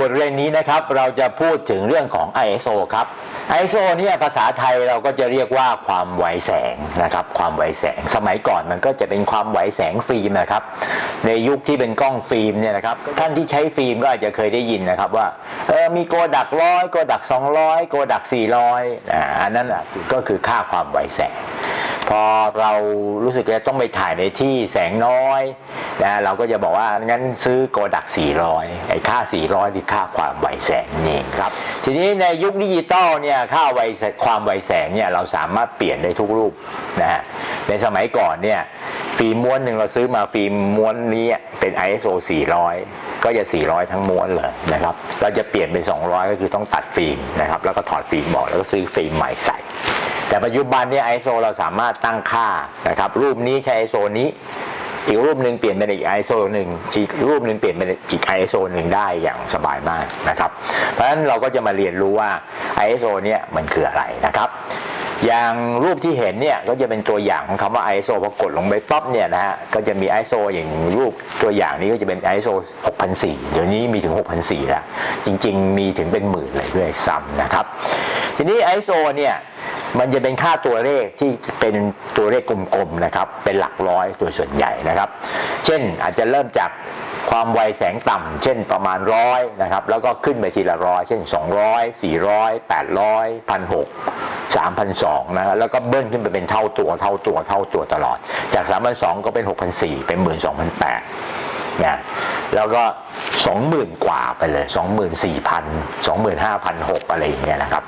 บทเรียนนี้นะครับ เราจะพูดถึงเรื่องของ ISO ครับ ISO เนี่ยภาษาไทยเราก็จะเรียกว่าความไวแสงนะครับ ความไวแสงสมัยก่อนมันก็จะเป็นความไวแสงฟิล์มนะครับ ในยุคที่เป็นกล้องฟิล์มเนี่ยนะครับท่านที่ใช้ฟิล์มก็อาจจะเคยได้ยินนะครับว่าเออมีโกดักร้อยโกดัก200โกดัก400อ่าอันนั้นอะก็คือค่าความไวแสง พอเรารู้สึกจะต้องไปถ่ายในที่แสงน้อยนะเราก็จะบอกว่างั้นซื้อโกดัก 400 ไอ้ค่า 400คือค่าความไวแสงนี่ครับ ทีนี้ในยุคดิจิตอลเนี่ยค่าไวแสงความไวแสงเนี่ยเราสามารถเปลี่ยนได้ทุกรูปนะฮะในสมัยก่อนเนี่ยฟิล์มม้วนหนึ่งเราซื้อมาฟิล์มม้วนนี้เป็น ISO 400 ก็จะ 400 ทั้งม้วนเลยนะครับ เราจะเปลี่ยนเป็น 200 ก็คือต้องตัดฟิล์มนะครับ แล้วก็ถอดฟิล์มออกแล้วก็ซื้อฟิล์มใหม่ใส่ แต่ปัจจุบันเนี่ย ISO เราสามารถตั้งค่านะครับ รูปนี้ใช้ ISO นี้ อีกรูปหนึ่งเปลี่ยนเป็นอีก ISO หนึ่งอีกรูปหนึ่งเปลี่ยนเป็นอีก ISO หนึ่งได้อย่างสบายมากนะครับ เพราะฉะนั้นเราก็จะมาเรียนรู้ว่า ISO เนี่ยมันคืออะไรนะครับ อย่างรูปที่เห็นเนี่ยก็จะเป็นตัวอย่างของคำว่า ISO พอกดลงไปปั๊บเนี่ยนะฮะก็จะมี ISO อย่างรูปตัวอย่างนี้ก็จะเป็น ISO 6004 เดี๋ยวนี้มีถึง 6004 แล้ว จริง ๆ มีถึงเป็นหมื่นเลยด้วยซ้ำนะครับ ทีนี้ ISO เนี่ย มันจะเป็นค่าตัวเลขที่เป็นตัวเลขกลมๆนะครับ เป็นหลักร้อยตัวส่วนใหญ่นะครับ เช่นอาจจะเริ่มจากความไวแสงต่ำเช่นประมาณร้อยนะครับ แล้วก็ขึ้นไปทีละร้อยเช่น 200 400 800 1,600 3,200นะครับแล้วก็เบิ้ลขึ้นไปเป็นเท่าตัวเท่าตัวเท่าตัวตลอด จาก3,200ก็เป็น6,400เป็น 12,800นะแล้วก็ 20,000 กว่าไปเลย 24,000 25,600อะไรอย่างเงี้ยนะครับ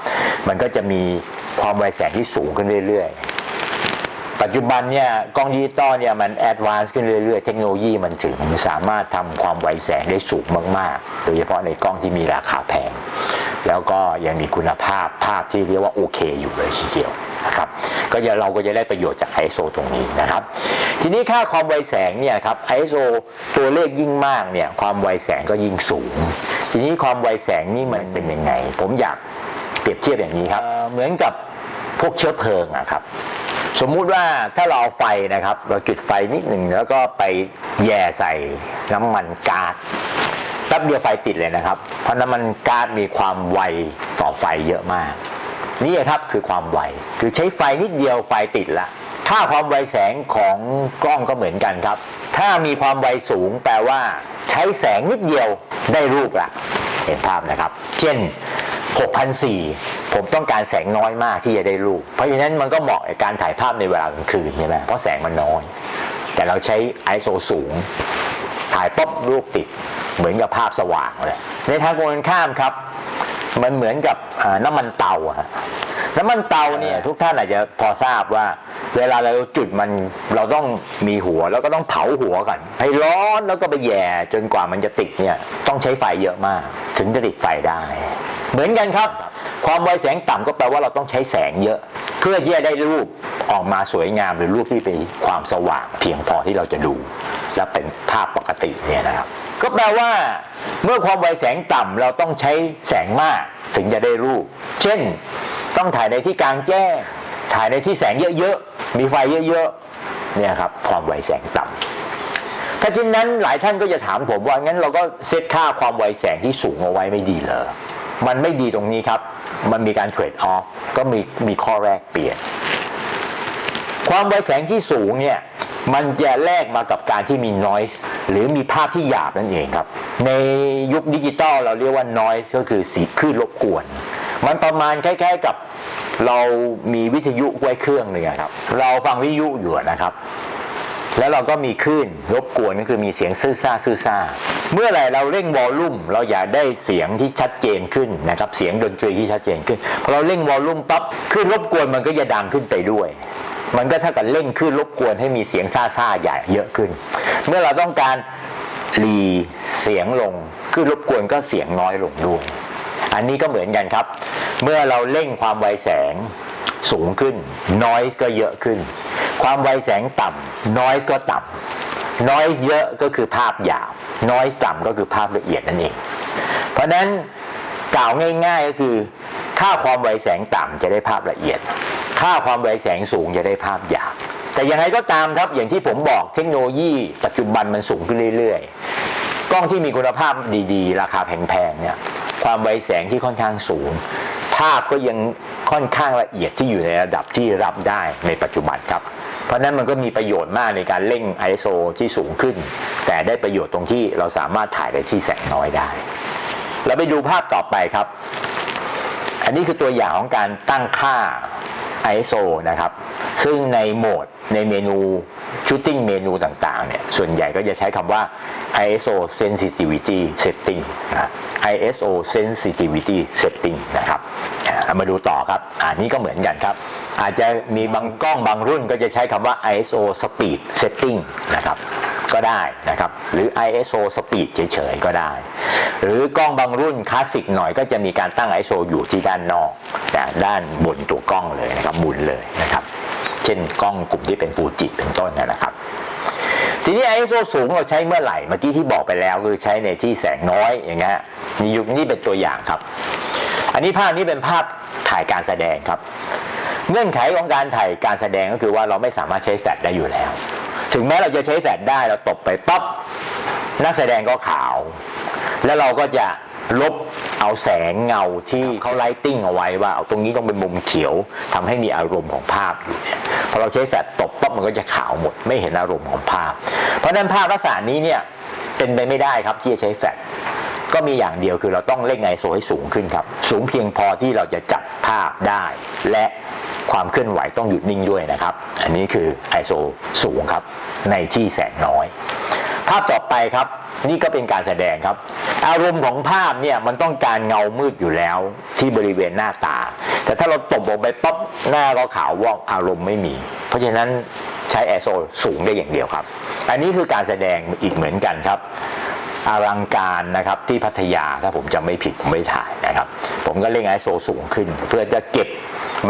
มันก็จะมี ความไวแสงที่สูงขึ้นเรื่อยๆ ปัจจุบันเนี่ยกล้องดิจิตอลเนี่ยมันแอดวานซ์ขึ้นเรื่อยๆ เทคโนโลยีมันถึงสามารถทำความไวแสงได้สูงมากๆ โดยเฉพาะในกล้องที่มีราคาแพง แล้วก็ยังมีคุณภาพภาพที่เรียกว่าโอเคอยู่เลยทีเดียวนะครับก็จะเราก็จะได้ประโยชน์จาก ISO ตรงนี้นะครับ ทีนี้ค่าความไวแสงเนี่ยครับ ISO ตัวเลขยิ่งมากเนี่ยความไวแสงก็ยิ่งสูง ทีนี้ความไวแสงนี่มันเป็นยังไง ผมอยาก เปรียบเทียบอย่างนี้ครับ เหมือนกับพวกเชื้อเพลิงอะครับ สมมุติว่าถ้าเราเอาไฟนะครับ เราจุดไฟนิดหนึ่งแล้วก็ไปแย่ใส่น้ำมันก๊าซแป๊บเดียวไฟติดเลยนะครับ เพราะน้ำมันก๊าซมีความไวต่อไฟเยอะมาก นี่ครับคือความไวคือใช้ไฟนิดเดียวไฟติดละค่าความไวแสงของกล้องก็เหมือนกันครับ ถ้ามีความไวสูงแปลว่า ใช้แสงนิดเดียวได้รูปละเห็นภาพนะครับ เช่น 6,400ผมต้องการแสงน้อยมากที่จะได้รูป เพราะฉะนั้นมันก็เหมาะกับการถ่ายภาพในเวลากลางคืนใช่ไหมเพราะแสงมันน้อย แต่เราใช้ ISO สูง ถ่ายปุ๊บรูปติด เหมือนกับภาพสว่างเลย ในทางตรงกันข้ามครับ มันเหมือนกับอ่าน้ำมันเตาอะฮะน้ำมันเตาเนี่ยทุกท่านอาจจะพอทราบว่า เวลาเราจุดมันเราต้องมีหัวแล้วก็ต้องเผาหัวกันให้ร้อนแล้วก็ไปแย่จนกว่ามันจะติดเนี่ยต้องใช้ไฟเยอะมาก ถึงจะติดไฟได้ เหมือนกันครับ ความไวแสงต่ำก็แปลว่าเราต้องใช้แสงเยอะ เพื่อที่จะได้รูปออกมาสวยงามหรือรูปที่เป็นความสว่าง เพียงพอที่เราจะดู และเป็นภาพปกติเนี่ยนะครับ ก็แปลว่า เมื่อความไวแสงต่ำเราต้องใช้แสงมากถึงจะได้รูป เช่น ต้องถ่ายในที่กลางแจ้งถ่ายในที่แสงเยอะๆมีไฟเยอะๆเนี่ยครับความไวแสงต่ำถ้าเช่นนั้นหลายท่านก็จะถามผมว่างั้นเราก็เซตค่าความไวแสงที่สูงเอาไว้ไม่ดีเหรอ มันไม่ดีตรงนี้ครับ มันมีการเทรดออฟก็มีมีข้อแรกเปลี่ยน ความไวแสงที่สูงเนี่ยมันจะแลกมากับการที่มี noise หรือมีภาพที่หยาบนั่นเองครับ ในยุคดิจิตอลเราเรียกว่า noise ก็คือสีคลื่นรบกวน มันประมาณคล้ายๆกับเรามีวิทยุไว้เครื่องหนึ่งครับ เราฟังวิทยุอยู่นะครับ แล้วเราก็มีคลื่นรบกวนก็คือมีเสียงซื่อซ่าซื่อซ่า เมื่อไหร่เราเร่งวอลลุ่ม เราอยากได้เสียงที่ชัดเจนขึ้นนะครับเสียงดนตรีที่ชัดเจนขึ้นพอเราเร่งวอลลุ่มปั๊บคลื่นรบกวนมันก็จะดังขึ้นไปด้วย มันก็เท่ากับเร่งคลื่นรบกวนให้มีเสียงซ่าซ่าใหญ่เยอะขึ้น เมื่อเราต้องการรีเสียงลงคลื่นรบกวนก็เสียงน้อยลงด้วย อันนี้ก็เหมือนกันครับ เมื่อเราเร่งความไวแสงสูงขึ้น noise ก็เยอะขึ้น ความไวแสงต่ำ noise ก็ต่ำ noise เยอะก็คือภาพหยาบ noise ต่ำก็คือภาพละเอียดนั่นเอง เพราะนั้นกล่าวง่าย ๆก็คือ ค่าความไวแสงต่ำจะได้ภาพละเอียด ค่าความไวแสงสูงจะได้ภาพหยาบแต่ยังไงก็ตามครับอย่างที่ผมบอกเทคโนโลยีปัจจุบันมันสูงขึ้นเรื่อยๆ กล้องที่มีคุณภาพดีๆ ราคาแพงๆเนี่ยความไวแสงที่ค่อนข้างสูง ภาพก็ยังค่อนข้างละเอียดที่อยู่ในระดับที่รับได้ในปัจจุบันครับ เพราะนั้นมันก็มีประโยชน์มากในการเร่ง ISO ที่สูงขึ้น แต่ได้ประโยชน์ตรงที่เราสามารถถ่ายในที่แสงน้อยได้ เราไปดูภาพต่อไปครับ อันนี้คือตัวอย่างของการตั้งค่า ISO นะครับ ซึ่งในโหมดในเมนู shooting เมนูต่างๆเนี่ย ส่วนใหญ่ก็จะใช้คำว่า ISO sensitivity setting นะ ISO sensitivity setting นะครับ มาดูต่อครับอ่านี่ก็เหมือนกันครับ อาจจะมีบางกล้องบางรุ่นก็จะใช้คำว่า ISO speed setting นะครับก็ได้นะครับ หรือ ISO speed เฉยๆก็ได้ หรือกล้องบางรุ่นคลาสสิกหน่อยก็จะมีการตั้ง ISO อยู่ที่ด้านนอกนะด้านบนตัวกล้องเลยนะครับหมุนเลยนะครับ เช่นกล้องกลุ่มที่เป็นฟูจิเป็นต้นนะครับทีนี้ ISO สูงเราใช้เมื่อไหร่ เมื่อกี้ที่บอกไปแล้วคือใช้ในที่แสงน้อยอย่างเงี้ยนี่ยุคนี้เป็นตัวอย่างครับ อันนี้ภาพนี้เป็นภาพถ่ายการแสดงครับ เงื่อนไขของการถ่ายการแสดงก็คือว่าเราไม่สามารถใช้แฟลชได้อยู่แล้ว ถึงแม้เราจะใช้แฟลชได้เราตบไปปั๊บนักแสดงก็ขาว แล้วเราก็จะลบเอาแสงเงาที่เขาไลติ้งเอาไว้ว่าเอาตรงนี้ต้องเป็นมุมเขียวทำให้มีอารมณ์ของภาพอยู่เนี่ยพอเราใช้แฟลชตบปั๊บมันก็จะขาวหมด ไม่เห็นอารมณ์ของภาพ เพราะฉะนั้นภาพลักษณะนี้เนี่ยเป็นไปไม่ได้ครับที่จะใช้แฟลชก็มีอย่างเดียวคือเราต้องเร่งไอโซให้สูงขึ้นครับ สูงเพียงพอที่เราจะจับภาพได้ และ ความเคลื่อนไหวต้องหยุดนิ่งด้วยนะครับ อันนี้คือ ISO สูงครับ ในที่แสงน้อย ภาพต่อไปครับ นี่ก็เป็นการแสดงครับ อารมณ์ของภาพเนี่ยมันต้องการเงามืดอยู่แล้วที่บริเวณหน้าตา แต่ถ้าเราตบออกไปปั๊บหน้าก็ขาวว่องอารมณ์ไม่มี เพราะฉะนั้นใช้ ISO สูงได้อย่างเดียวครับ อันนี้คือการแสดงอีกเหมือนกันครับอลังการนะครับที่พัทยาถ้าผมจำไม่ผิดผมไม่ถ่ายนะครับ ก็เร่งไอโซสูงขึ้น เพื่อจะเก็บ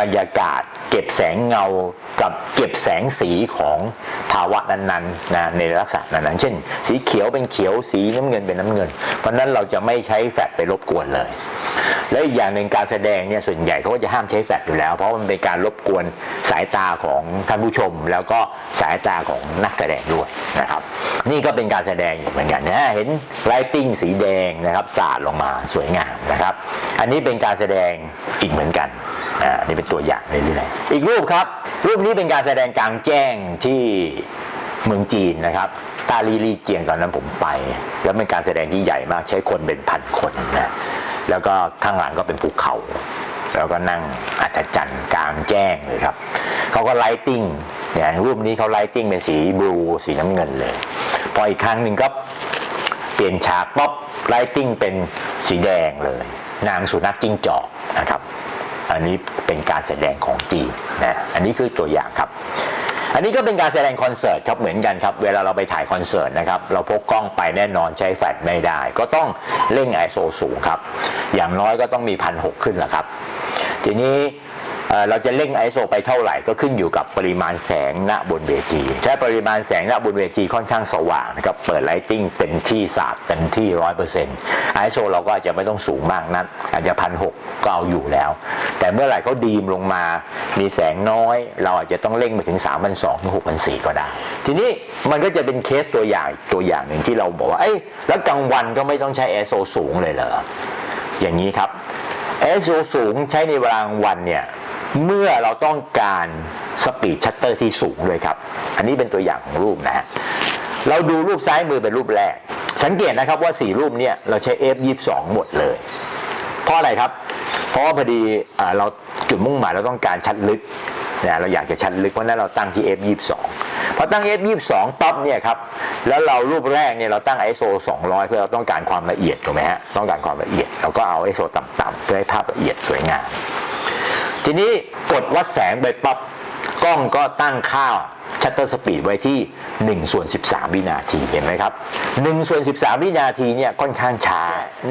บรรยากาศ เก็บแสงเงากับเก็บแสงสีของภาวะนั้นๆนะในลักษณะนั้น เช่น สีเขียวเป็นเขียวสีน้ำเงินเป็นน้ำเงิน เพราะฉะนั้นเราจะไม่ใช้แฟลชไปรบกวนเลย และอีกอย่างหนึ่งการแสดงเนี่ยส่วนใหญ่เขาก็จะห้ามใช้แฟลชอยู่แล้ว เพราะมันเป็นการรบกวนสายตาของท่านผู้ชม แล้วก็สายตาของนักแสดงด้วยนะครับ นี่ก็เป็นการแสดงอยู่เหมือนกันนะเห็นไลติ้งสีแดงนะครับสาดลงมาสวยงามนะครับ อันนี้เป็นการแสดงอีกเหมือนกันอ่านี่เป็นตัวอย่างเรื่อยๆอีกรูปครับ รูปนี้เป็นการแสดงกลางแจ้งที่เมืองจีนนะครับตาลีลีเจียงตอนนั้นผมไป แล้วเป็นการแสดงที่ใหญ่มากใช้คนเป็นพันคนนะ แล้วก็ข้างหลังก็เป็นภูเขา แล้วก็นั่งอัศจรรย์กลางแจ้งเลยครับเขาก็ไลติ้งอย่างรูปนี้เขาไลติ้งเป็นสีบลูสีน้ำเงินเลย พออีกครั้งหนึ่งก็เปลี่ยนฉากป๊อปไลติ้งเป็นสีแดงเลย นางสุนัขจิ้งจอกนะครับ อันนี้เป็นการแสดงของจีนนะอันนี้คือตัวอย่างครับ อันนี้ก็เป็นการแสดงคอนเสิร์ตครับเหมือนกันครับ เวลาเราไปถ่ายคอนเสิร์ตนะครับ เราพกกล้องไปแน่นอนใช้แฟลชไม่ได้ ก็ต้องเร่ง ISO สูงครับ อย่างน้อยก็ต้องมีพันหขึ้นแหละครับ ทีนี้ เราจะเร่ง ISO ไปเท่าไหร่ก็ขึ้นอยู่กับปริมาณแสงณบนเวที ใช้ปริมาณแสงณบนเวทีค่อนข้างสว่างนะครับเปิดไลติ้งเต็มที่สาดเต็มที่ร้อยเปอร์เซ็นต์ ISO เราก็อาจจะไม่ต้องสูงมากนักอาจจะพันหก็เอาอยู่แล้ว แต่เมื่อไหร่เขาดีมลงมา มีแสงน้อย เราอาจจะต้องเร่งไปถึง3 2 0 0ถึง6 4 0 0ก็ได้ ทีนี้มันก็จะเป็นเคสตัวอย่างตัวอย่างหนึ่งที่เราบอกว่าเอ้ยแล้วกลางวันก็ไม่ต้องใช้ ISO สูงเลยเหรออย่างนี้ครับ ISO สูงใช้ในเวลากลางวันเนี่ย เมื่อเราต้องการสปีดชัตเตอร์ที่สูงเลยครับ อันนี้เป็นตัวอย่างของรูปนะฮะเราดูรูปซ้ายมือเป็นรูปแรก สังเกตนะครับว่าสี่รูปเนี่ยเราใช้ F22 หมดเลย เพราะอะไรครับ เพราะว่าพอดีเราจุดมุ่งหมายเราต้องการชัดลึกนะเราอยากจะชัดลึกเพราะฉะนั้นเราตั้งที่ F22 พอตั้ง F22 ปั๊บเนี่ยครับแล้วเรารูปแรกเนี่ยเราตั้ง ISO 200 เพื่อเราต้องการความละเอียดถูกไหมฮะต้องการความละเอียดเราก็เอา ISO ต่ำๆเพื่อให้ภาพละเอียดสวยงาม ทีนี้กดวัดแสงไปปั๊บกล้องก็ตั้งค่าชัตเตอร์สปีดไว้ที่1ส่วน13 วินาทีเห็นไหมครับ1ส่วน13 วินาทีเนี่ยค่อนข้างช้า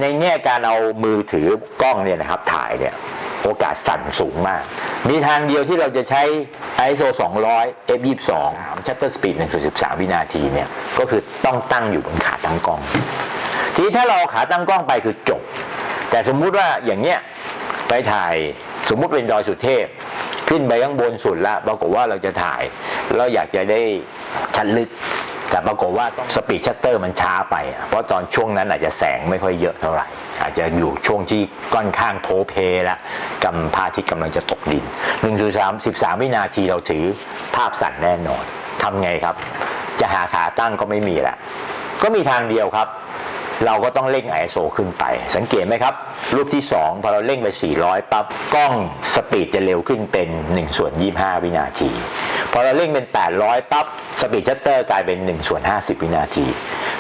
ในแง่การเอามือถือกล้องเนี่ยนะครับถ่ายเนี่ยโอกาสสั่นสูงมาก มีทางเดียวที่เราจะใช้ ISO 200 f22 ชัตเตอร์สปีด1ส่วน13 วินาทีเนี่ยก็คือต้องตั้งอยู่บนขาตั้งกล้อง ทีถ้าเรอาขาตั้งกล้องไปคือจบ แต่สมมุติว่าอย่างเนี้ยไปถ่าย สมมุติเป็นดอยสุเทพ ขึ้นไปข้างบนสุดและปรากฏว่าเราจะถ่าย เราอยากจะได้ชัดลึก แต่ปรากฏว่าสปีดชัตเตอร์มันช้าไป เพราะตอนช่วงนั้นอาจจะแสงไม่ค่อยเยอะเท่าไหร่ อาจจะอยู่ช่วงที่ก้อนข้างโพเพละกำพาทิตย์กำลังจะตกดินหนึ่งสามสิบสามวินาทีเราถือภาพสั่นแน่นอนทำไงครับ จะหาขาตั้งก็ไม่มีละก็มีทางเดียวครับ เราก็ต้องเร่ง ISO ขึ้นไป สังเกตไหมครับ รูปที่ 2 พอเราเร่งไป 400 ปั๊บกล้องสปีดจะเร็วขึ้นเป็น 1 ส่วน 25 วินาที พอเราเร่งเป็น 800 ปั๊บสปีดชัตเตอร์กลายเป็น 1 ส่วน 50 วินาที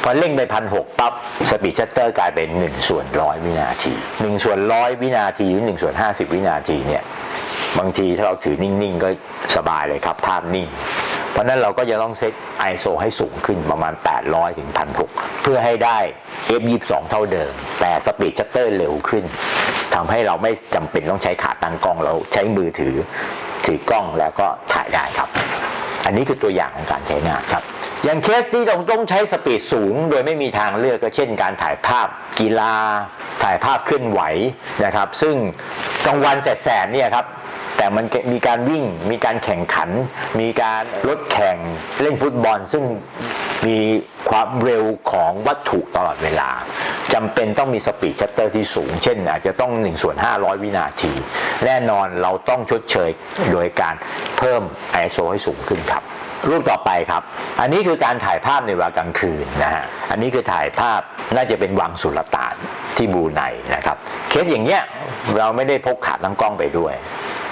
พอเร่งไป 1,600 ปั๊บสปีดชัตเตอร์กลายเป็น 1 ส่วน 100 วินาที 1 ส่วน 100 วินาทีหรือ 1 ส่วน 50 วินาทีเนี่ยบางทีถ้าเราถือนิ่ง ๆ ก็สบายเลยครับภาพนิ่ง ราะนั้นเราก็จะต้องเซต ISO ให้สูงขึ้นประมาณ 800 ถึง 1,600 เพื่อให้ได้ f22 เท่าเดิม แต่สปีดชัตเตอร์เร็วขึ้นทำให้เราไม่จำเป็นต้องใช้ขาตั้งกล้องเราใช้มือถือ ถือกล้องแล้วก็ถ่ายได้ครับ อันนี้คือตัวอย่างของการใช้งานครับอย่างเคสที่เราต้องใช้สปีดสูง โดยไม่มีทางเลือกก็เช่น การถ่ายภาพกีฬา ถ่ายภาพเคลื่อนไหวนะครับ ซึ่งกลางวันแสบๆเนี่ยครับ แต่มันมีการวิ่ง มีการแข่งขัน มีการรถแข่งเล่นฟุตบอล ซึ่งมีความเร็วของวัตถุตลอดเวลาจำเป็นต้องมีสปีดชัตเตอร์ที่สูง เช่น อาจจะต้อง1ส่วน500 วินาที แน่นอนเราต้องชดเชยโดยการเพิ่ม ISO ให้สูงขึ้นครับรูปต่อไปครับ อันนี้คือการถ่ายภาพในเวลากลางคืนนะฮะ อันนี้คือถ่ายภาพน่าจะเป็นวังสุลต่านที่บูไนนะครับ เคสอย่างเงี้ยเราไม่ได้พกขาตั้งกล้องไปด้วย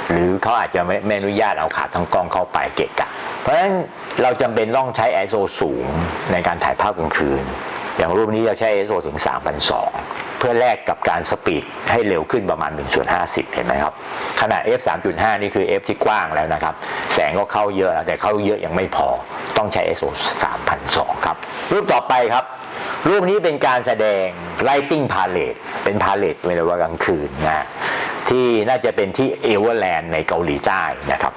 หรือเขาอาจจะไม่ไม่อนุญาตเอาขาตั้งกล้องเข้าไปเกะกะ เพราะฉะนั้นเราจำเป็นต้องใช้ ISO สูงในการถ่ายภาพกลางคืน อย่างรูปนี้เราใช้ ISO ถึง3,200เพื่อแลกกับการสปีดให้เร็วขึ้นประมาณ1ส่วน50 เห็นไหมครับ ขนาด f 3.5 นี่คือ f ที่กว้างแล้วนะครับ แสงก็เข้าเยอะแล้วแต่เข้าเยอะยังไม่พอต้องใช้ ISO 3,200ครับ รูปต่อไปครับรูปนี้เป็นการแสดง lighting palette เป็น palette เวลากลางคืนนะ ที่น่าจะเป็นที่เอเวอร์แลนด์ในเกาหลีใต้นะครับ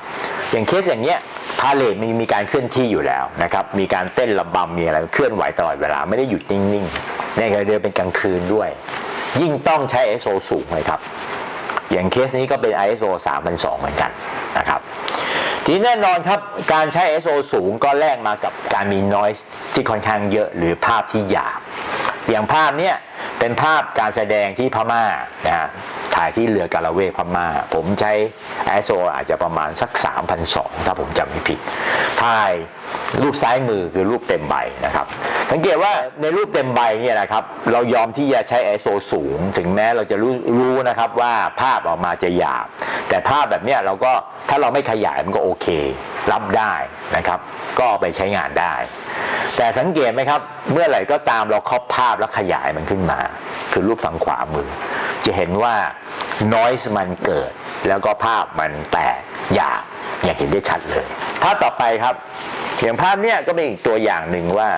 อย่างเคสอย่างเงี้ยพาเลทมีมีการเคลื่อนที่อยู่แล้วนะครับ มีการเต้นระบำมีอะไรเคลื่อนไหวตลอดเวลาไม่ได้หยุดนิ่งๆในการเดินเป็นกลางคืนด้วย ยิ่งต้องใช้ ISO สูงเลยครับ อย่างเคสนี้ก็เป็น ISO 3002 เหมือนกันนะครับ ทีแน่นอนครับการใช้ ISO สูงก็แลกมากับการมี noise ที่ค่อนข้างเยอะหรือภาพที่หยาบอย่างภาพเนี้ยเป็นภาพการแสดงที่พม่านะฮะ ถ่ายที่เรือกาละเวพม่า ผมใช้ ISO อาจจะประมาณสัก 3,200 ถ้าผมจำไม่ผิด ถ่ายรูปซ้ายมือคือรูปเต็มใบนะครับ สังเกตว่าในรูปเต็มใบเนี่ยนะครับ เรายอมที่จะใช้ ISO สูง ถึงแม้เราจะรู้รู้นะครับว่าภาพออกมาจะหยาบ แต่ภาพแบบเนี้ยเราก็ถ้าเราไม่ขยายมันก็โอเค รับได้นะครับ ก็ไปใช้งานได้ แต่สังเกตไหมครับ เมื่อไหร่ก็ตามเราครอบภาพแล้วขยายมันขึ้นมา คือรูปฝั่งขวามือ จะเห็นว่า noise มันเกิด แล้วก็ภาพมันแตกหยาบอย่างเห็นได้ชัดเลย ภาพต่อไปครับ อย่างภาพเนี้ยก็เป็นอีกตัวอย่างหนึ่งว่า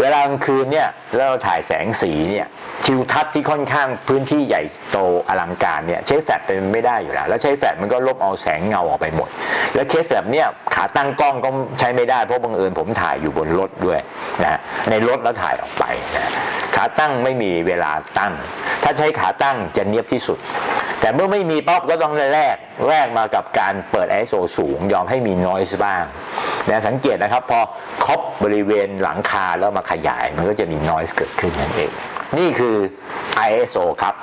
เวลากลางคืนเนี่ยแล้วเราถ่ายแสงสีเนี่ยทิวทัศน์ที่ค่อนข้างพื้นที่ใหญ่โตอลังการเนี่ยใช้แฟลชเป็นไม่ได้อยู่แล้ว แล้วใช้แฟลชมันก็ลบเอาแสงเงาออกไปหมด แล้วเคสแบบเนี้ยขาตั้งกล้องก็ใช้ไม่ได้เพราะบังเอิญผมถ่ายอยู่บนรถด้วยนะในรถแล้วถ่ายออกไปนะขาตั้งไม่มีเวลาตั้ง ถ้าใช้ขาตั้งจะเนียบที่สุด แต่เมื่อไม่มีป๊อปก็ต้องแลกแลกมากับการเปิด ISO สูง ยอมให้มีนอยส์บ้างนะสังเกตนะครับ พอครอบบริเวณหลังคาแล้วมาขยาย มันก็จะมีนอยส์เกิดขึ้นนั่นเอง นี่คือ ISO ครับ